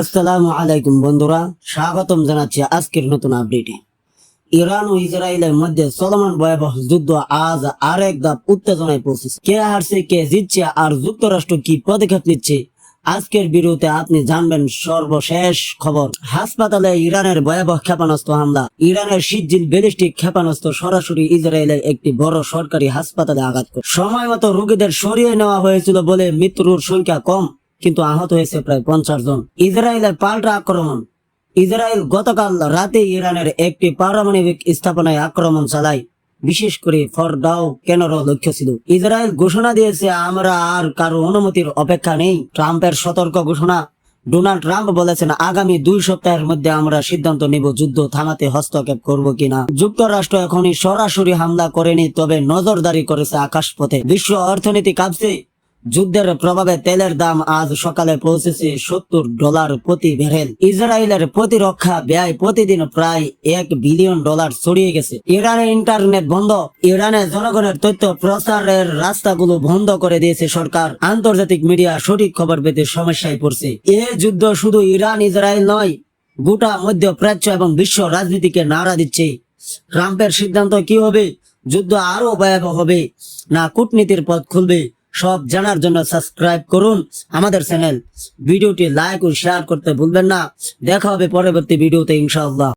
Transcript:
আসসালামু আলাইকুম বন্ধুরা, স্বাগতম জানাচ্ছি আজকের নতুন আপডেটে ইরান ও ইসরায়েলের মধ্যে চলমান ভয়াবহ যুদ্ধ আজ আরেক ধাপ উত্তেজনায় পৌঁছেছে। কে হারছে, কে জিতছে, আর যুক্তরাষ্ট্র কি পদক্ষেপ নিচ্ছে, আজকের বিরুদ্ধে আপনি জানবেন সর্বশেষ খবর। হাসপাতালে ইরানের ভয়াবহ ক্ষেপণাস্ত্র হামলা। ইরানের সিজিল ব্যালিস্টিক ক্ষেপণাস্ত্র সরাসরি ইসরায়েলের একটি বড় সরকারি হাসপাতালে আঘাত করে। সময় মতো রোগীদের সরিয়ে নেওয়া হয়েছিল বলে মৃত্যুর সংখ্যা কম। কিন্তু আহত হয়েছে প্রায় পঞ্চাশ জন। ইসরায়েলের পাল্টা আক্রমণ। ইসরায়েল গতকাল রাতে ইরানের একটি পারমাণবিক স্থাপনায় আক্রমণ চালায়। বিশেষ করে ফরডাও কেনর লক্ষ্য ছিল। ইসরায়েল ঘোষণা দিয়েছে, আমরা আর কারও অনুমতির অপেক্ষা নেই। ট্রাম্পের সতর্ক ঘোষণা। ডোনাল্ড ট্রাম্প বলেছেন, আগামী দুই সপ্তাহের মধ্যে আমরা সিদ্ধান্ত নিব যুদ্ধ থামাতে হস্তক্ষেপ করব কিনা। যুক্তরাষ্ট্র এখনই সরাসরি হামলা করেনি, তবে নজরদারি করেছে আকাশপথে। বিশ্ব অর্থনীতি কাঁপছে। যুদ্ধের প্রভাবে তেলের দাম আজ সকালে পৌঁছেছে সত্তর ডলার প্রতি ব্যারেল। ইসরায়েলের প্রতিরক্ষা ব্যয় প্রতিদিন প্রায় এক বিলিয়ন ডলার ছড়িয়ে গেছে। ইরানের ইন্টারনেট বন্ধ ইরানের জনগণের তথ্য প্রচারের রাস্তাগুলো বন্ধ করে দিয়েছে সরকার। আন্তর্জাতিক মিডিয়া সঠিক খবর পেতে সমস্যায় পড়ছে। এ যুদ্ধ শুধু ইরান, ইসরায়েল নয়, গোটা মধ্যপ্রাচ্য এবং বিশ্ব রাজনীতিকে নাড়া দিচ্ছে। ট্রাম্পের সিদ্ধান্ত কি হবে? যুদ্ধ আরও ভয়াবহ হবে, না কূটনীতির পথ খুলবে? সব জানার জন্য সাবস্ক্রাইব করুন আমাদের চ্যানেল। ভিডিওটি লাইক ও শেয়ার করতে ভুলবেন না। দেখা হবে পরবর্তী ভিডিওতে ইনশাআল্লাহ।